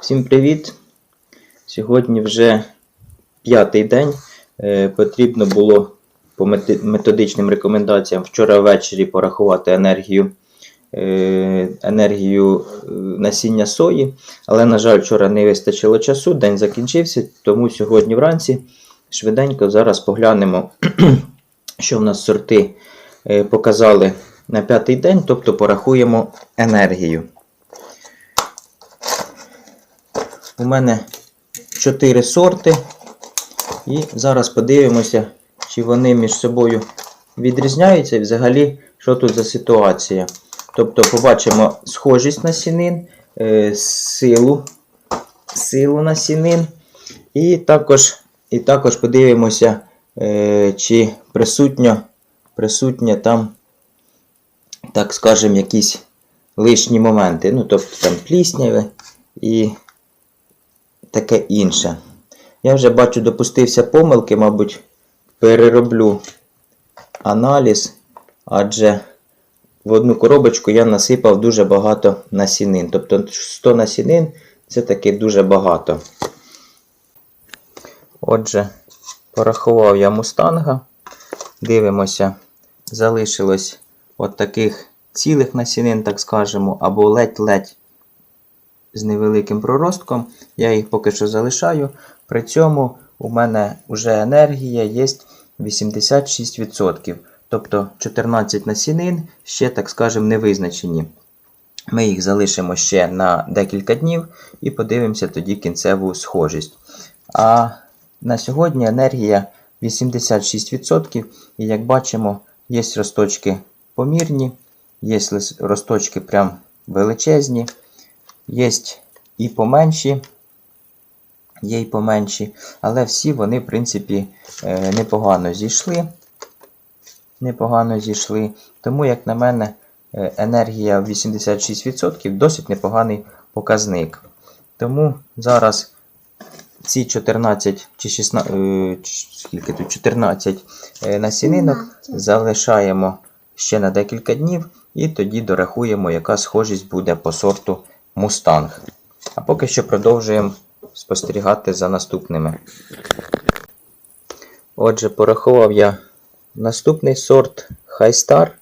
Всім привіт! Сьогодні вже п'ятий день. Е, Потрібно було по методичним рекомендаціям вчора ввечері порахувати енергію, е, енергію е, насіння сої. Але, на жаль, вчора не вистачило часу, день закінчився, тому сьогодні вранці швиденько зараз поглянемо, що в нас сорти показали на п'ятий день, тобто порахуємо енергію. У мене 4 сорти. І зараз подивимося, чи вони між собою відрізняються і взагалі, що тут за ситуація. Тобто побачимо схожість насінин, е, силу, силу насінин. І також, і також подивимося, е, чи присутньо, присутнє там, так скажемо, якісь лишні моменти. Ну, тобто там плісняве і таке інше. Я вже бачу, допустився помилки, мабуть, перероблю аналіз, адже в одну коробочку я насипав дуже багато насінин. Тобто 100 насінин це таки дуже багато. Отже, порахував я мустанга. Дивимося, залишилось от таких цілих насінин, так скажемо, або ледь-ледь з невеликим проростком. Я їх поки що залишаю. При цьому у мене вже енергія є 86%. Тобто 14 насінин ще, так скажемо, не визначені. Ми їх залишимо ще на декілька днів і подивимося тоді кінцеву схожість. А на сьогодні енергія 86%. І як бачимо, є росточки помірні, є росточки прям величезні. Є і поменші, є і поменші, але всі вони, в принципі, е, непогано зійшли. Непогано зійшли. Тому, як на мене, е, енергія в 86% досить непоганий показник. Тому зараз ці 14 чи 16, е, скільки тут 14 е, насінинок залишаємо ще на декілька днів, і тоді дорахуємо, яка схожість буде по сорту Мустанг. А поки що продовжуємо спостерігати за наступними. Отже, порахував я наступний сорт Хайстар.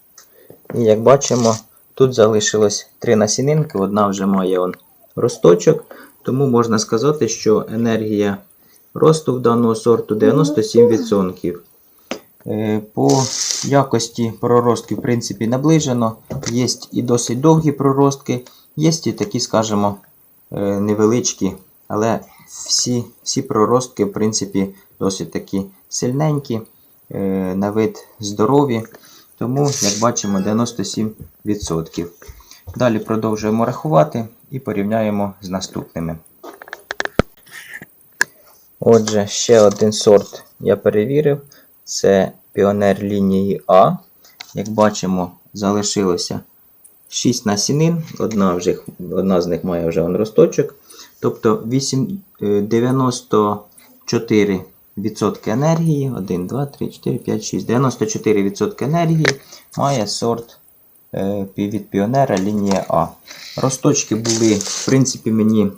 І як бачимо, тут залишилось три насінинки, одна вже має он росточок. Тому можна сказати, що енергія росту в даного сорту 97%. Е, По якості проростки, в принципі, наближено. Є і досить довгі проростки, є і такі, скажімо, е, невеличкі, але всі, всі проростки, в принципі, досить такі сильненькі, е, на вид здорові. Тому, як бачимо, 97%. Далі продовжуємо рахувати і порівняємо з наступними. Отже, ще один сорт я перевірив. Це піонер лінії А. Як бачимо, залишилося 6 насінин. Одна, вже, одна з них має вже он росточок. Тобто 8, е, 94% енергії. 1, 2, 3, 4, 5, 6. 94% енергії має сорт е, від піонера лінія А. Росточки були, в принципі, мені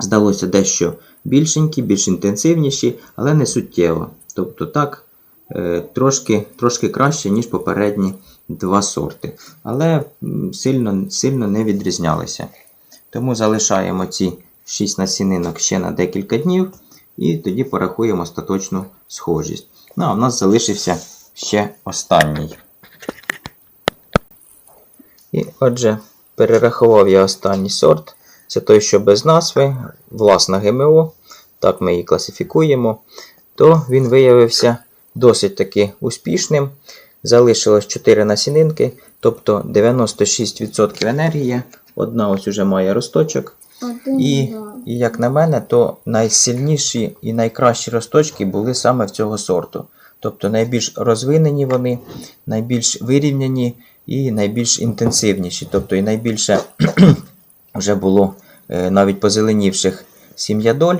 здалося дещо більшенькі, більш інтенсивніші, але не суттєво. Тобто так, е, трошки, трошки краще, ніж попередні два сорти. Але сильно, сильно не відрізнялися. Тому залишаємо ці 6 насінинок ще на декілька днів, і тоді порахуємо остаточну схожість. Ну, а в нас залишився ще останній. І отже, перерахував я останній сорт. Це той, що без назви, власна ГМО, так ми її класифікуємо, то він виявився досить таки успішним. Залишилось 4 насінинки, тобто 96% енергії. Одна ось уже має росточок. І, і як на мене, то найсильніші і найкращі росточки були саме в цього сорту. Тобто найбільш розвинені вони, найбільш вирівняні і найбільш інтенсивніші. Тобто і найбільше вже було е, навіть позеленівших сім'ядоль.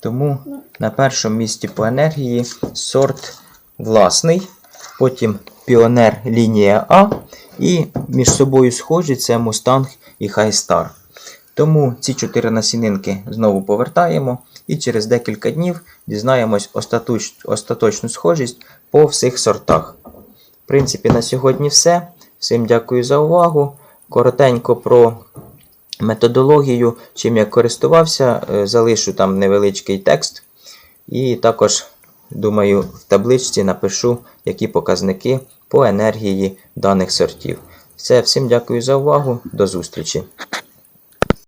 Тому на першому місці по енергії сорт власний, потім піонер лінія А, і між собою схожі це Мустанг і Хайстар. Тому ці чотири насінинки знову повертаємо і через декілька днів дізнаємось остаточ, остаточну схожість по всіх сортах. В принципі, на сьогодні все. Всім дякую за увагу. Коротенько про методологію, чим я користувався, е, залишу там невеличкий текст. І також, думаю, в табличці напишу, які показники по енергії даних сортів. Все, всім дякую за увагу. До зустрічі!